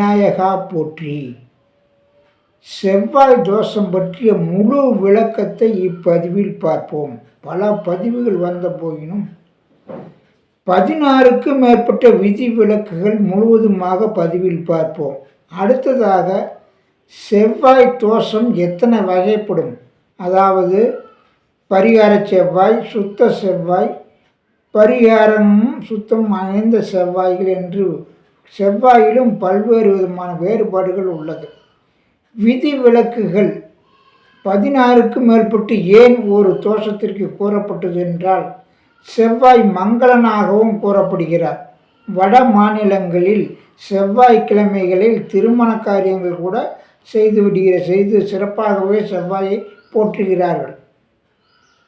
விநாயகா போற்றி. செவ்வாய் தோஷம் பற்றிய முழு விளக்கத்தை இப்பதிவில் பார்ப்போம். பல பதிவுகள் வந்த போயினும் பதினாறுக்கும் மேற்பட்ட விதி விளக்குகள் முழுவதுமாக பதிவில் பார்ப்போம். அடுத்ததாக செவ்வாய் தோஷம் எத்தனை வகைப்படும்? அதாவது பரிகார செவ்வாய் சுத்த செவ்வாய் பரிகாரமும் சுத்தம் அணைந்த செவ்வாய்கள் என்று செவ்வாயிலும் பல்வேறு விதமான வேறுபாடுகள் உள்ளது. விதி விலக்குகள் பதினாறுக்கும் மேற்பட்டு ஏன் ஒரு தோஷத்திற்கு கூறப்பட்டது என்றால் செவ்வாய் மங்களனாகவும் கூறப்படுகிறார். வட மாநிலங்களில் செவ்வாய்க்கிழமைகளில் திருமண காரியங்கள் கூட செய்து விடுகிற செய்து சிறப்பாகவே செவ்வாயை போற்றுகிறார்கள்.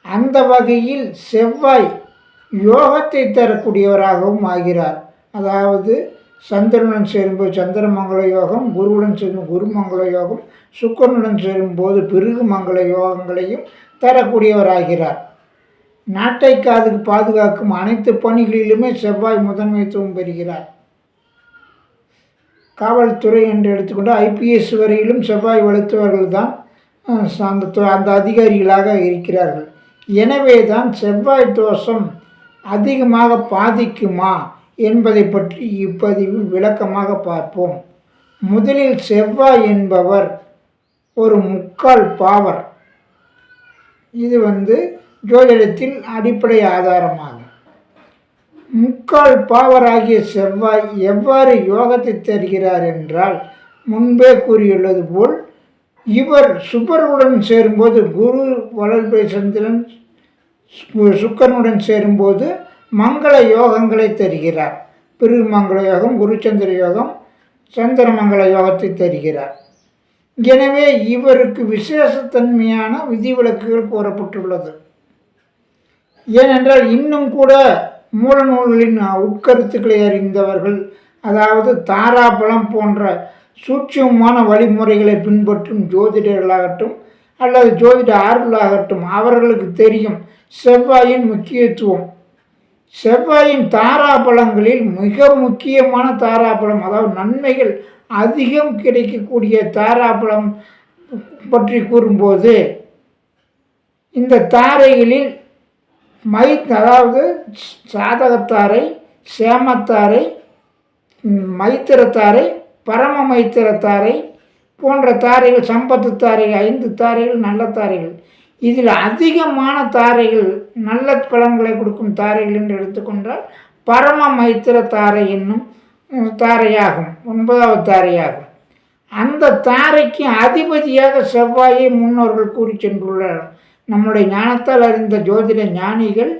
அந்த வகையில் செவ்வாய் யோகத்தை தரக்கூடியவராகவும் ஆகிறார். அதாவது சந்திரனுடன் சேரும்போது சந்திரமங்கல யோகம் குருவுடன் சேரும் குருமங்கல யோகம் சுக்கரனுடன் சேரும்போது பிருகு மங்கள யோகங்களையும் தரக்கூடியவராகிறார். நாட்டை காதுக்கு பாதுகாக்கும் அனைத்து பணிகளிலுமே செவ்வாய் முதன்மைத்துவம் பெறுகிறார். காவல்துறை என்று எடுத்துக்கொண்டு ஐபிஎஸ் வரையிலும் செவ்வாய் வலுத்தவர்கள் தான் அந்த அந்த அதிகாரிகளாக இருக்கிறார்கள். எனவே தான் செவ்வாய் தோஷம் அதிகமாக பாதிக்குமா? என்பதை பற்றி இப்பதிவில் விளக்கமாக பார்ப்போம். முதலில் செவ்வாய் என்பவர் ஒரு முக்கால் பாவர். இது வந்து ஜோதிடத்தின் அடிப்படை ஆதாரமாகும். முக்கால் பாவராகிய செவ்வாய் எவ்வாறு யோகத்தை தருகிறார் என்றால் முன்பே கூறியுள்ளது போல் இவர் சுபருடன் சேரும்போது குரு வளர்பை சந்திரன் சுக்கரனுடன் சேரும்போது மங்கள யோகங்களை தருகிறார். பிரிவு மங்கள யோகம் குருச்சந்திர யோகம் சந்திரமங்கள யோகத்தை தருகிறார். எனவே இவருக்கு விசேஷத்தன்மையான விதிவிலக்குகள் கூறப்பட்டுள்ளது. ஏனென்றால் இன்னும் கூட மூலநூல்களின் உட்கருத்துக்களை அறிந்தவர்கள் அதாவது தாராபலம் போன்ற சூட்சியமான வழிமுறைகளை பின்பற்றும் ஜோதிடர்களாகட்டும் அல்லது ஜோதிட ஆர்வலாகட்டும் அவர்களுக்கு தெரியும் செவ்வாயின் முக்கியத்துவம். செவ்வாயின் தாராபலங்களில் மிக முக்கியமான தாராபலம் அதாவது நன்மைகள் அதிகம் கிடைக்கக்கூடிய தாராபலம் பற்றி கூறும்போது இந்த தாரைகளில் மை அதாவது சாதகத்தாரை சேமத்தாரை மைத்திரத்தாரை பரம மைத்திரத்தாரை போன்ற தாரைகள் சம்பத்து தாரைகள் ஐந்து தாரைகள் நல்ல தாரைகள் இதில் அதிகமான தாரைகள் நல்ல பலன்களை கொடுக்கும் தாரைகள் என்று எடுத்துக்கொண்டால் பரம மைத்திர தாரை என்னும் தாரையாகும் ஒன்பதாவது தாரையாகும். அந்த தாரைக்கு அதிபதியாக செவ்வாயை முன்னோர்கள் கூறி சென்றுள்ளனர் நம்முடைய ஞானத்தால் அறிந்த ஜோதிட ஞானிகள்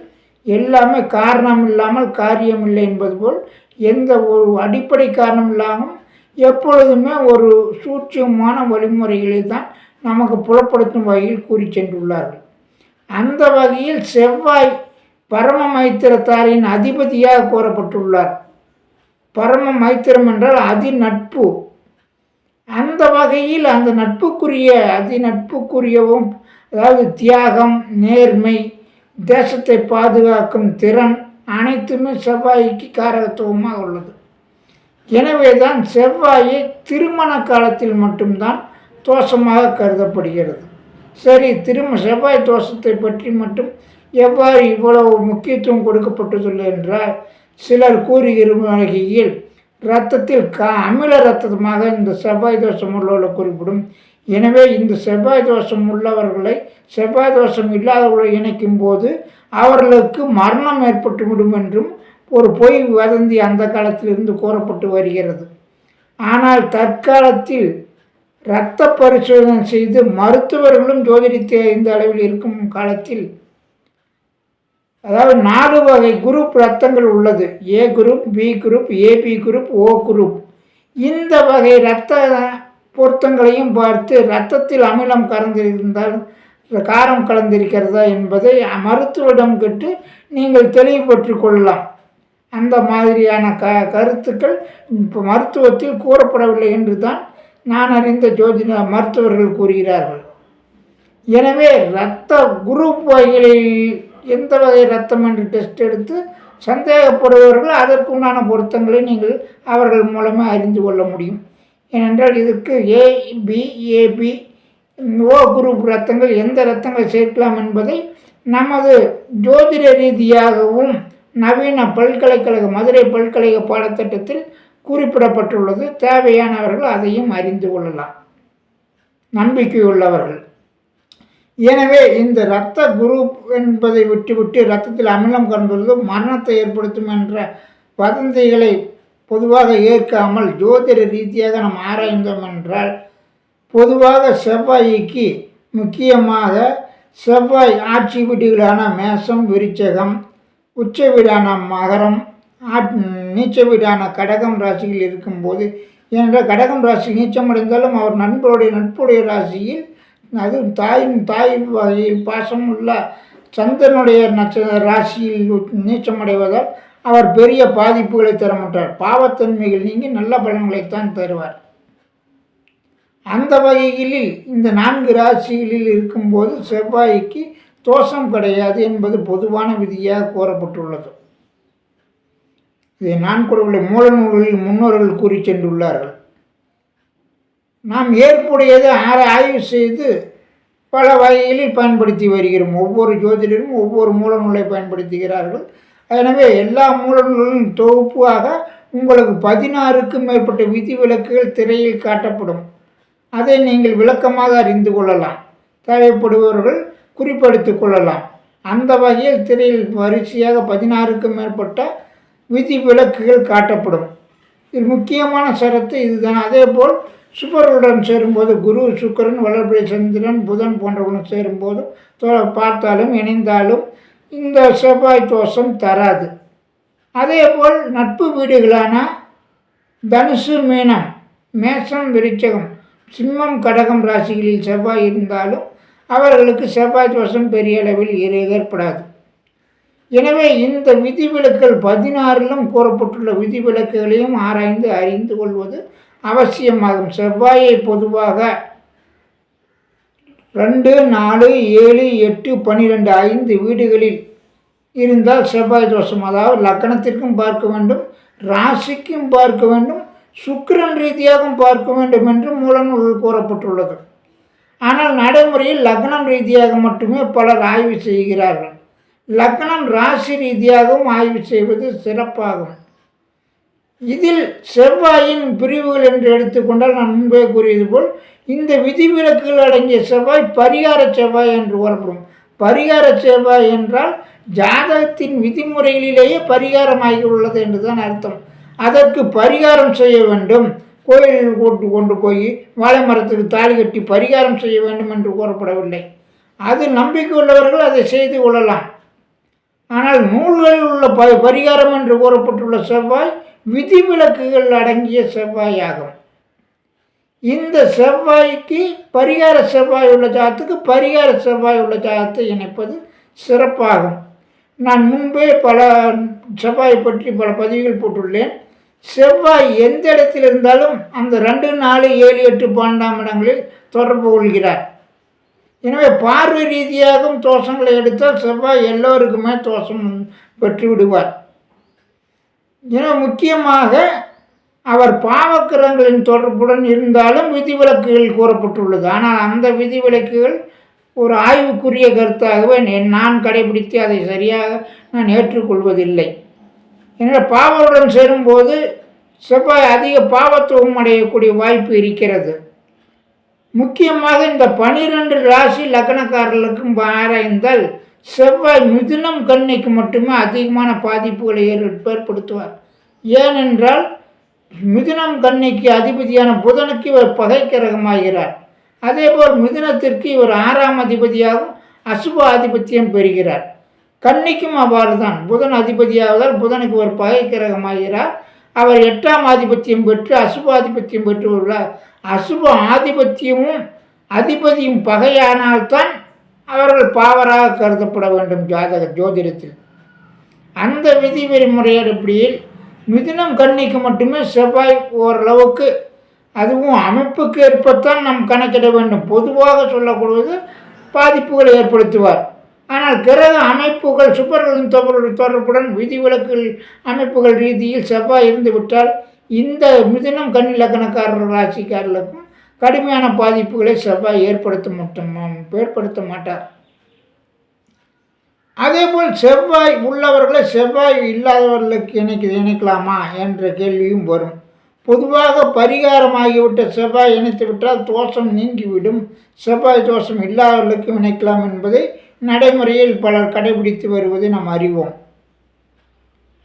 எல்லாமே காரணம் இல்லாமல் காரியம் இல்லை என்பது போல் எந்த ஒரு அடிப்படை காரணம் இல்லாமல் எப்பொழுதுமே ஒரு சூட்சியமான வழிமுறைகளில் தான் நமக்கு புலப்படுத்தும் வகையில் கூறி சென்றுள்ளார்கள். அந்த வகையில் செவ்வாய் பரம மைத்திரத்தாரின் அதிபதியாக கூறப்பட்டுள்ளார். பரம மைத்திரம் என்றால் அதி நட்பு அந்த வகையில் அந்த நட்புக்குரிய அதி நட்புக்குரியவும் அதாவது தியாகம் நேர்மை தேசத்தை பாதுகாக்கும் திறன் அனைத்துமே செவ்வாய்க்கு காரகத்துவமாக உள்ளது. எனவே தான் செவ்வாயை திருமண காலத்தில் மட்டும்தான் தோஷமாக கருதப்படுகிறது. சரி திரும்ப செவ்வாய் தோஷத்தை பற்றி மட்டும் எவ்வாறு இவ்வளவு முக்கியத்துவம் கொடுக்கப்பட்டுள்ளது என்றால் சிலர் கூறுகிற இரத்தத்தில் க அமில இரத்தமாக இந்த செவ்வாய் தோஷம் உள்ளவர்கள் குறிப்பிடும். எனவே இந்த செவ்வாய் தோஷம் உள்ளவர்களை செவ்வாய் தோஷம் இல்லாதவர்களை இணைக்கும் போது அவர்களுக்கு மரணம் ஏற்பட்டுவிடும் என்றும் ஒரு பொய் வதந்தி அந்த காலத்திலிருந்து கூறப்பட்டு வருகிறது. ஆனால் தற்காலத்தில் இரத்த பரிசோதனை செய்து மருத்துவர்களும் ஜோதிடத்தை இந்த அளவில் இருக்கும் காலத்தில் அதாவது நாலு வகை குரூப் ரத்தங்கள் உள்ளது. A group B group AB group O group இந்த வகை இரத்த பொருத்தங்களையும் பார்த்து இரத்தத்தில் அமிலம் கலந்திருந்தால் காரம் கலந்திருக்கிறதா என்பதை மருத்துவரிடம் கேட்டு நீங்கள் தெளிவுபற்றி கொள்ளலாம். அந்த மாதிரியான க கருத்துக்கள் இப்போ மருத்துவத்தில் கூறப்படவில்லை என்று தான் நான் அறிந்த ஜோதிட மருத்துவர்கள் கூறுகிறார்கள். எனவே இரத்த குரூப் வகைகளில் எந்த வகை ரத்தம் என்று டெஸ்ட் எடுத்து சந்தேகப்படுபவர்கள் அதற்குண்டான பொருத்தங்களை நீங்கள் அவர்கள் மூலமாக அறிந்து கொள்ள முடியும். ஏனென்றால் இதற்கு A B AB O group ரத்தங்கள் எந்த ரத்தங்களை சேர்க்கலாம் என்பதை நமது ஜோதிட ரீதியாகவும் நவீன பல்கலைக்கழக மதுரை பல்கலைக்கழக பாடத்திட்டத்தில் குறிப்பிடப்பட்டுள்ளது. தேவையானவர்கள் அதையும் அறிந்து கொள்ளலாம். நம்பிக்கையுள்ளவர்கள். எனவே இந்த இரத்த குரூப் என்பதை விட்டுவிட்டு இரத்தத்தில் அமிலம் கலந்துள்ளது. மரணத்தை ஏற்படுத்தும் என்ற வதந்திகளை பொதுவாக ஏற்காமல் ஜோதிட ரீதியாக நாம் ஆராய்ந்தோம் என்றால் பொதுவாக செவ்வாய்க்கு முக்கியமாக செவ்வாய் ஆட்சி வீடுகளான மேசம் விருச்சகம் உச்ச வீடான மகரம் ஆட் நீச்ச வீடான கடகம் ராசியில் இருக்கும்போது ஏனென்றால் கடகம் ராசி நீச்சமடைந்தாலும் அவர் நண்பருடைய நட்புடைய ராசியில் அதுவும் தாயின் தாய் வகையில் பாசம் உள்ள சந்திரனுடைய நட்ச ராசியில் நீச்சமடைவதால் அவர் பெரிய பாதிப்புகளை தர மாட்டார் பாவத்தன்மைகள் நீங்கி நல்ல பலன்களைத்தான் தருவார். அந்த வகையில் இந்த நான்கு ராசிகளில் இருக்கும்போது செவ்வாய்க்கு தோஷம் கிடையாது என்பது பொதுவான விதியாக கூறப்பட்டுள்ளது. இதை நான் கூட மூல நூல்களில் முன்னோர்கள் கூறி சென்றுள்ளார்கள். நாம் ஏற்புடையதை ஆற ஆய்வு செய்து பல வகைகளில் பயன்படுத்தி வருகிறோம். ஒவ்வொரு ஜோதிடரும் ஒவ்வொரு மூல நூலை பயன்படுத்துகிறார்கள். எனவே எல்லா மூல நூல்களின் தொகுப்பாக உங்களுக்கு பதினாறுக்கும் மேற்பட்ட விதிவிலக்குகள் திரையில் காட்டப்படும். அதை நீங்கள் விளக்கமாக அறிந்து கொள்ளலாம். தேவைப்படுபவர்கள் குறிப்பெடுத்துக் கொள்ளலாம். அந்த வகையில் திரையில் வரிசையாக பதினாறுக்கும் மேற்பட்ட விதி விலக்குகள் காட்டப்படும். இது முக்கியமான சரத்து இதுதான். அதே போல் சுபர்களுடன் சேரும்போது குரு சுக்கரன் வளர்பிறை சந்திரன் புதன் போன்றவர்களுடன் சேரும்போது பார்த்தாலும் இணைந்தாலும் இந்த செவ்வாய் தோஷம் தராது. அதே போல் நட்பு வீடுகளான தனுசு மீனம் மேசம் விருச்சகம் சிம்மம் கடகம் ராசிகளில் செவ்வாய் இருந்தாலும் அவர்களுக்கு செவ்வாய் தோஷம் பெரிய அளவில் ஏற்படாது. எனவே இந்த விதிவிலக்குகள் பதினாறிலும் கூறப்பட்டுள்ள விதிவிலக்குகளையும் ஆராய்ந்து அறிந்து கொள்வது அவசியமாகும். செவ்வாயை பொதுவாக ரெண்டு நாலு ஏழு எட்டு பன்னிரெண்டு ஐந்து வீடுகளில் இருந்தால் செவ்வாய் தோஷம். அதாவது லக்கணத்திற்கும் பார்க்க வேண்டும் ராசிக்கும் பார்க்க வேண்டும் சுக்கிரன் ரீதியாகவும் பார்க்க வேண்டும் என்று மூலநூல் கூறப்பட்டுள்ளது. ஆனால் நடைமுறையில் லக்னம் ரீதியாக மட்டுமே பலர் ஆய்வு செய்கிறார்கள். லக்னம் ராசி ரீதியாகவும் ஆய்வு செய்வது சிறப்பாகும். இதில் செவ்வாயின் பிரிவுகள் என்று எடுத்துக்கொண்டால் நான் முன்பே கூறியது போல் இந்த விதிவிலக்குகள் அடங்கிய செவ்வாய் பரிகார செவ்வாய் என்று கூறப்படும். பரிகார செவ்வாய் என்றால் ஜாதகத்தின் விதிமுறைகளிலேயே பரிகாரமாகி உள்ளது என்றுதான் அர்த்தம். அதற்கு பரிகாரம் செய்ய வேண்டும். கோயிலில் கூட்டு கொண்டு போய் வாழை மரத்துக்கு தாலி கட்டி பரிகாரம் செய்ய வேண்டும் என்று கூறப்படவில்லை. அது நம்பிக்கை உள்ளவர்கள் அதை செய்து கொள்ளலாம். ஆனால் நூல்களில் உள்ள ப பரிகாரம் என்று கூறப்பட்டுள்ள செவ்வாய் விதிவிலக்குகள் அடங்கிய செவ்வாயாகும். இந்த செவ்வாய்க்கு பரிகார செவ்வாய் உள்ள ஜாகத்துக்கு பரிகார செவ்வாய் உள்ள ஜாகத்தை இணைப்பது சிறப்பாகும். நான் முன்பே பல செவ்வாய் பற்றி பல பதிவுகள் போட்டுள்ளேன். செவ்வாய் எந்த இடத்தில் இருந்தாலும் அந்த ரெண்டு நாலு ஏழு எட்டு பன்னெண்டாம் இடங்களில் தொடர்பு கொள்கிறார். எனவே பார்வை ரீதியாகவும் தோஷங்களை எடுத்தால் செவ்வாய் எல்லோருக்குமே தோஷம் பெற்று விடுவார். எனவே முக்கியமாக அவர் பாவக்கிரகங்களின் தொடர்புடன் இருந்தாலும் விதிவிலக்குகள் கூறப்பட்டுள்ளது. ஆனால் அந்த விதிவிலக்குகள் ஒரு ஆய்வுக்குரிய கருத்தாகவே நான் கடைபிடித்து அதை சரியாக நான் ஏற்றுக்கொள்வதில்லை. எனவே பாவருடன் சேரும்போது செவ்வாய் அதிக பாவத்துவம் அடையக்கூடிய வாய்ப்பு இருக்கிறது. முக்கியமாக இந்த பனிரெண்டு ராசி லக்னக்காரர்களுக்கும் ஆராய்ந்தால் செவ்வாய் மிதுனம் கன்னிக்கு மட்டுமே அதிகமான பாதிப்புகளை ஏற்படுத்துவார். ஏனென்றால் மிதுனம் கன்னிக்கு அதிபதியான புதனுக்கு இவர் பகைக்கிரகமாகிறார். அதேபோல் மிதுனத்திற்கு இவர் ஆறாம் அதிபதியாகவும் அசுப ஆதிபத்தியம் பெறுகிறார். கன்னிக்கும் அவ்வாறு தான் புதன் அதிபதியாவதால் புதனுக்கு ஒரு பகைக்கிரகமாகிறார். அவர் எட்டாம் ஆதிபத்தியம் பெற்று அசுப ஆதிபத்தியம் பெற்று உள்ளார். அசுப ஆதிபத்தியமும் அதிபதியும் பகையானால்தான் அவர்கள் பாவராக கருதப்பட வேண்டும் ஜாதக ஜோதிடத்தில். அந்த விதி விதிமுறை அடிப்படையில் மிதுனம் கன்னிக்கு மட்டுமே செவ்வாய் ஓரளவுக்கு அதுவும் அமைப்புக்கு ஏற்பத்தான் நாம் கணக்கிட வேண்டும். பொதுவாக சொல்லக்கூடியது பாதிப்புகளை ஏற்படுத்துவார். ஆனால் கிரக அமைப்புகள் சுப்பர்களின் தொடர்புடன் விதிவிலக்கு அமைப்புகள் ரீதியில் செவ்வாய் இருந்துவிட்டால் இந்த மிதுனம் கன்னி லக்னக்காரர் ராசிக்காரர்களுக்கும் கடுமையான பாதிப்புகளை செவ்வாய் ஏற்படுத்த மட்டும் ஏற்படுத்த மாட்டார். அதேபோல் செவ்வாய் உள்ளவர்களை செவ்வாய் இல்லாதவர்களுக்கு இணைக்க இணைக்கலாமா என்ற கேள்வியும் வரும். பொதுவாக பரிகாரமாகிவிட்ட செவ்வாய் இணைத்து விட்டால் தோஷம் நீங்கிவிடும். செவ்வாய் தோஷம் இல்லாதவர்களுக்கும் இணைக்கலாம் என்பதை நடைமுறையில் பலர் கடைபிடித்து வருவதை நாம் அறிவோம்.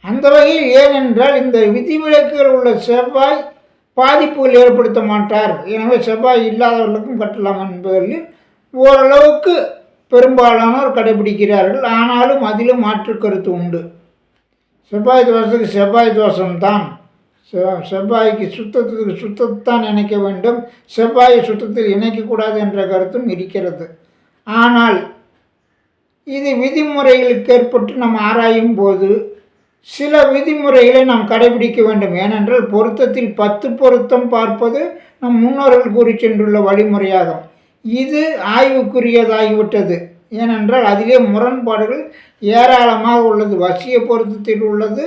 அந்த வகையில் ஏனென்றால் இந்த விதிவிலக்குகள் உள்ள செவ்வாய் பாதிப்புகள் ஏற்படுத்த மாட்டார். எனவே செவ்வாய் இல்லாதவர்களுக்கும் கட்டலாம் என்பதில் ஓரளவுக்கு பெரும்பாலானோர் கடைபிடிக்கிறார்கள். ஆனாலும் அதிலும் மாற்று கருத்து உண்டு. செவ்வாய் தோஷத்துக்கு செவ்வாய் தோஷம்தான். செ- செவ்வாய்க்கு சுத்தத்துக்கு சுத்தத்தான் இணைக்க வேண்டும். செவ்வாயை சுத்தத்தில் இணைக்கக்கூடாது என்ற கருத்தும் இருக்கிறது. ஆனால் இது விதிமுறைகளுக்கு ஏற்பட்டு நாம் ஆராயும் போது சில விதிமுறைகளை நாம் கடைபிடிக்க வேண்டும். ஏனென்றால் பொருத்தத்தில் பத்து பொருத்தம் பார்ப்பது நம் முன்னோர்கள் கூறி சென்றுள்ள வழிமுறையாகும். இது ஆய்வுக்குரியதாகிவிட்டது. ஏனென்றால் அதிலே முரண்பாடுகள் ஏராளமாக உள்ளது. வசிய பொருத்தத்தில் உள்ளது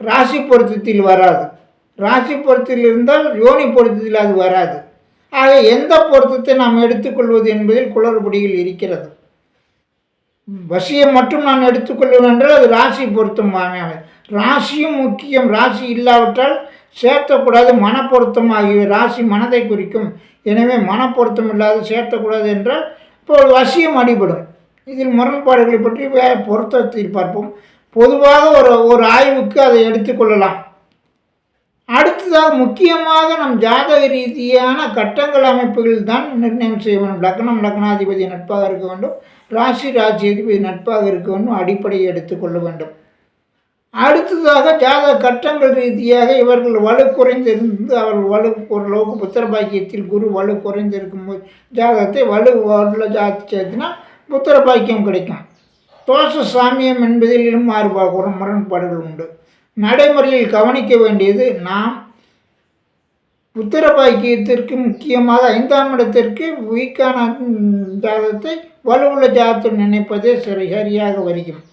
ராசி பொருத்தத்தில் வராது. ராசி பொருத்தத்தில் இருந்தால் யோனி பொருத்தத்தில் அது வராது. ஆக எந்த பொருத்தத்தை நாம் எடுத்துக்கொள்வது என்பதில் குளறுபடியில் இருக்கிறது. வசியம் மட்டும் நான் எடுத்துக்கொள்வேன் என்றால் அது ராசி பொருத்தம் ராசியும் முக்கியம். ராசி இல்லாவிட்டால் சேர்த்தக்கூடாது மனப்பொருத்தம் ஆகியவை ராசி மனதை குறிக்கும். எனவே மனப்பொருத்தம் இல்லாது சேர்த்தக்கூடாது என்றால் இப்போ வசியம் அடிபடும். இதில் முரண்பாடுகளை பற்றி பொருத்தத்தில் பார்ப்போம். பொதுவாக ஒரு ஒரு ஆய்வுக்கு அதை எடுத்துக்கொள்ளலாம். அடுத்ததாக முக்கியமாக நம் ஜாதக ரீதியான கட்டங்கள் அமைப்புகள் தான் நிர்ணயம் செய்ய வேண்டும். லக்னம் லக்னாதிபதி நட்பாக இருக்க வேண்டும். ராசி ராசி நட்பாக இருக்க வேண்டும். அடிப்படையை எடுத்துக்கொள்ள வேண்டும். அடுத்ததாக ஜாதக கட்டங்கள் ரீதியாக இவர்கள் வலு குறைந்திருந்து அவர்கள் வலு ஓரளவுக்கு புத்திர பாக்கியத்தில் குரு வலு குறைந்திருக்கும் போது ஜாதகத்தை வலு வரல ஜாதி சேர்த்துனா புத்திர பாக்கியம் கிடைக்கும். தோஷ சாமியம் என்பதிலும் மாறுபாடு முரண்பாடுகள் உண்டு. நடைமுறையில் கவனிக்க வேண்டியது நாம் புத்திர பாக்கியத்திற்கு முக்கியமாக ஐந்தாம் இடத்திற்கு வீக்கான ஜாதத்தை வலுவுள்ள ஜாதத்தை நினைப்பதே சரி சரியாக வருகிறது.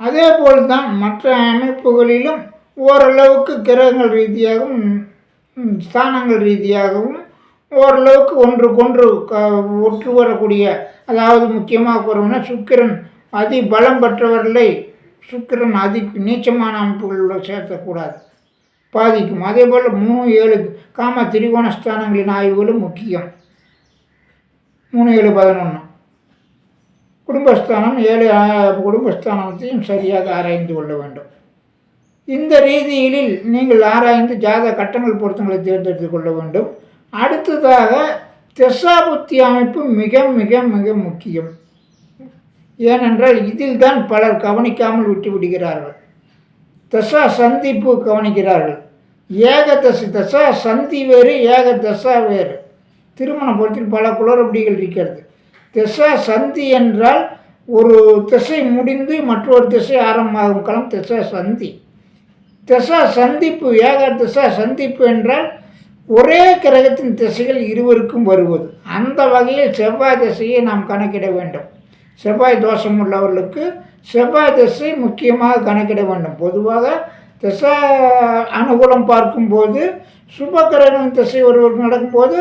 அதே போல்தான் மற்ற அமைப்புகளிலும் ஓரளவுக்கு கிரகங்கள் ரீதியாகவும் ஸ்தானங்கள் ரீதியாகவும் ஓரளவுக்கு ஒன்றுக்கொன்று க ஒற்று வரக்கூடிய அதாவது முக்கியமாக கூறணும்னா சுக்கிரன் அதி பலம் பெற்றவர்களை சுக்கிரன் அதி நீச்சமான அமைப்புகளில் சேர்த்தக்கூடாது பாதிக்கும். அதே போல் மூணு ஏழு காம திரிகோண ஸ்தானங்களின் ஆய்வுகளும் முக்கியம். மூணு ஏழு பதினொன்று குடும்பஸ்தானம் ஏழு குடும்பஸ்தானத்தையும் சரியாக ஆராய்ந்து கொள்ள வேண்டும். இந்த ரீதியில் நீங்கள் ஆராய்ந்து ஜாத கட்டங்கள் பொருத்தங்களை தேர்ந்தெடுத்து கொள்ள வேண்டும். அடுத்ததாக திசாபுத்தி அமைப்பு மிக மிக மிக முக்கியம். ஏனென்றால் இதில் தான் பலர் கவனிக்காமல் விட்டுவிடுகிறார்கள். தசா சந்திப்பு கவனிக்கிறார்கள். ஏக தசை தசா சந்தி வேறு ஏக தசா வேறு. திருமண பொறுத்தில் பல குளறுபடிகள் இருக்கிறது. திசா சந்தி என்றால் ஒரு திசை முடிந்து மற்றொரு திசை ஆரம்பமாகும் களம் திசா சந்தி. திசா சந்திப்பு ஏக திசா சந்திப்பு என்றால் ஒரே கிரகத்தின் திசைகள் இருவருக்கும் வருவது. அந்த வகையில் செவ்வாய் திசையை நாம் கணக்கிட வேண்டும். செவ்வாய் தோஷம் உள்ளவர்களுக்கு செவ்வாய் திசை முக்கியமாக கணக்கிட வேண்டும். பொதுவாக திசை அனுகூலம் பார்க்கும்போது சுபக்கிரகன் திசை ஒருவருக்கு நடக்கும்போது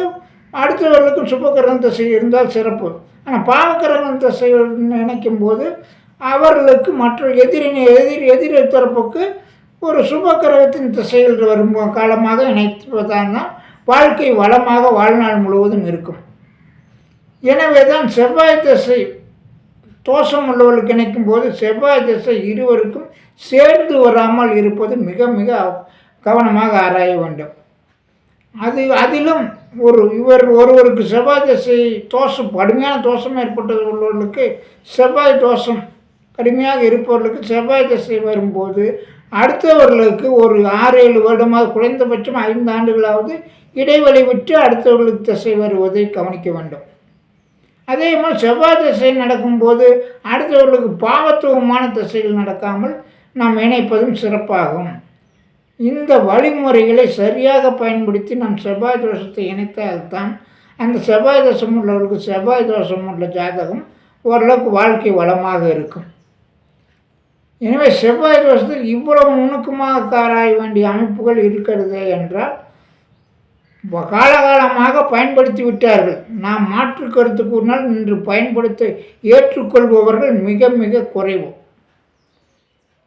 அடுத்தவர்களுக்கும் சுபக்கிரகன் திசை இருந்தால் சிறப்பு. ஆனால் பாவக்கிரகன் திசை நினைக்கும் போது அவர்களுக்கு மற்ற எதிரின் எதிர் எதிர் தரப்புக்கு ஒரு சுபக்கிரகத்தின் திசைகள் வரும் காலமாக இணைப்பதான் வாழ்க்கை வளமாக வாழ்நாள் முழுவதும் இருக்கும். எனவே தான் செவ்வாய் திசை தோஷம் உள்ளவர்களுக்கு இணைக்கும் போது செவ்வாய் திசை இருவருக்கும் சேர்ந்து வராமல் இருப்பது மிக மிக கவனமாக ஆராய வேண்டும். அது அதிலும் ஒரு இவர் ஒருவருக்கு செவ்வாய் திசை தோஷம் கடுமையான தோஷம் ஏற்பட்டது உள்ளவர்களுக்கு செவ்வாய் தோஷம் கடுமையாக இருப்பவர்களுக்கு செவ்வாய் திசை வரும்போது அடுத்தவர்களுக்கு ஒரு ஆறு ஏழு வருடமாக குறைந்தபட்சம் ஐந்து ஆண்டுகளாவது இடைவெளி விட்டு அடுத்தவர்களுக்கு திசை வருவதை கவனிக்க வேண்டும். அதே மாதிரி செவ்வாய் திசையில் நடக்கும்போது அடுத்தவர்களுக்கு பாவத்துவமான திசையில் நடக்காமல் நாம் இணைப்பதும் சிறப்பாகும். இந்த வழிமுறைகளை சரியாக பயன்படுத்தி நம் செவ்வாய் தோஷத்தை இணைத்தால்தான் அந்த செவ்வாய் தோஷம் உள்ளவர்களுக்கு செவ்வாய் தோஷம் உள்ள ஜாதகம் ஓரளவுக்கு வாழ்க்கை வளமாக இருக்கும். எனவே செவ்வாய் தோஷத்தில் இவ்வளவு நுணுக்கமாக காராய வேண்டிய அமைப்புகள் இருக்கிறது என்றால் காலகாலமாக பயன்படுத்தி விட்டார்கள். நாம் மாற்று கருத்து கூறினால் இன்று பயன்படுத்த ஏற்றுக்கொள்பவர்கள் மிக மிக குறைவு.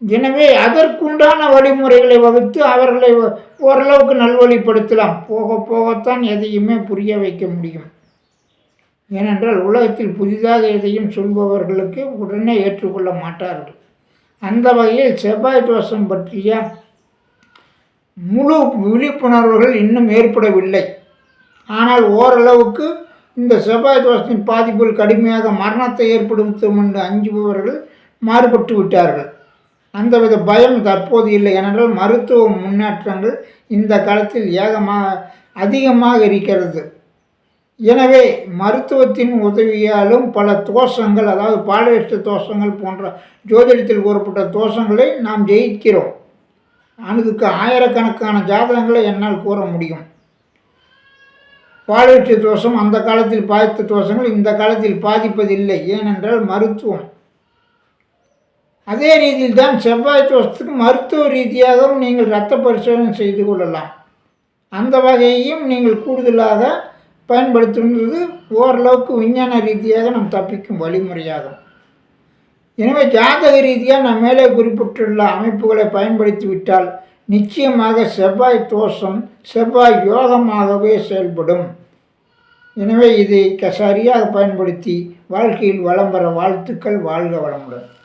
எனவே அதற்குண்டான வழிமுறைகளை வகுத்து அவர்களை ஓரளவுக்கு நல்வழிப்படுத்தலாம். போக போகத்தான் எதையுமே புரிய வைக்க முடியும். ஏனென்றால் உலகத்தில் புதிதாக எதையும் சொல்பவர்களுக்கு உடனே ஏற்றுக்கொள்ள மாட்டார்கள். அந்த வகையில் செவ்வாய் தோஷம் பற்றிய முழு விழிப்புணர்வுகள் இன்னும் ஏற்படவில்லை. ஆனால் ஓரளவுக்கு இந்த செவ்வாய் தோஷத்தின் பாதிப்புகள் கடுமையாக மரணத்தை ஏற்படுத்தும் என்று அஞ்சுபவர்கள் மாறுபட்டு விட்டார்கள். அந்தவித பயம் தற்போது இல்லை ஏனென்றால் மருத்துவ முன்னேற்றங்கள் இந்த காலத்தில் ஏகமாக அதிகமாக இருக்கிறது. எனவே மருத்துவத்தின் உதவியாலும் பல தோஷங்கள் அதாவது பாலியஸ்ட தோஷங்கள் போன்ற ஜோதிடத்தில் கூறப்பட்ட தோஷங்களை நாம் ஜெயிக்கிறோம். அதுக்கு ஆயிரக்கணக்கான ஜாதகங்களை என்னால் கூற முடியும். பாலூற்று தோஷம் அந்த காலத்தில் பாதித்த தோஷங்கள் இந்த காலத்தில் பாதிப்பதில்லை. ஏனென்றால் மருத்துவம். அதே ரீதியில் தான் செவ்வாய் தோஷத்துக்கு மருத்துவ ரீதியாகவும் நீங்கள் இரத்த பரிசோதனை செய்து கொள்ளலாம். அந்த வகையையும் நீங்கள் கூடுதலாக பயன்படுத்துவது ஓரளவுக்கு விஞ்ஞான ரீதியாக நாம் தப்பிக்கும் வழிமுறையாகும். எனவே ஜாதக ரீதியாக நான் மேலே குறிப்பிட்டுள்ள அமைப்புகளை பயன்படுத்திவிட்டால் நிச்சயமாக செவ்வாய் தோஷம் செவ்வாய் யோகமாகவே செயல்படும். எனவே இதை க- சரியாக பயன்படுத்தி வாழ்க்கையில் வளம் பெற வாழ்த்துக்கள் வாழ்க வளமுடன்.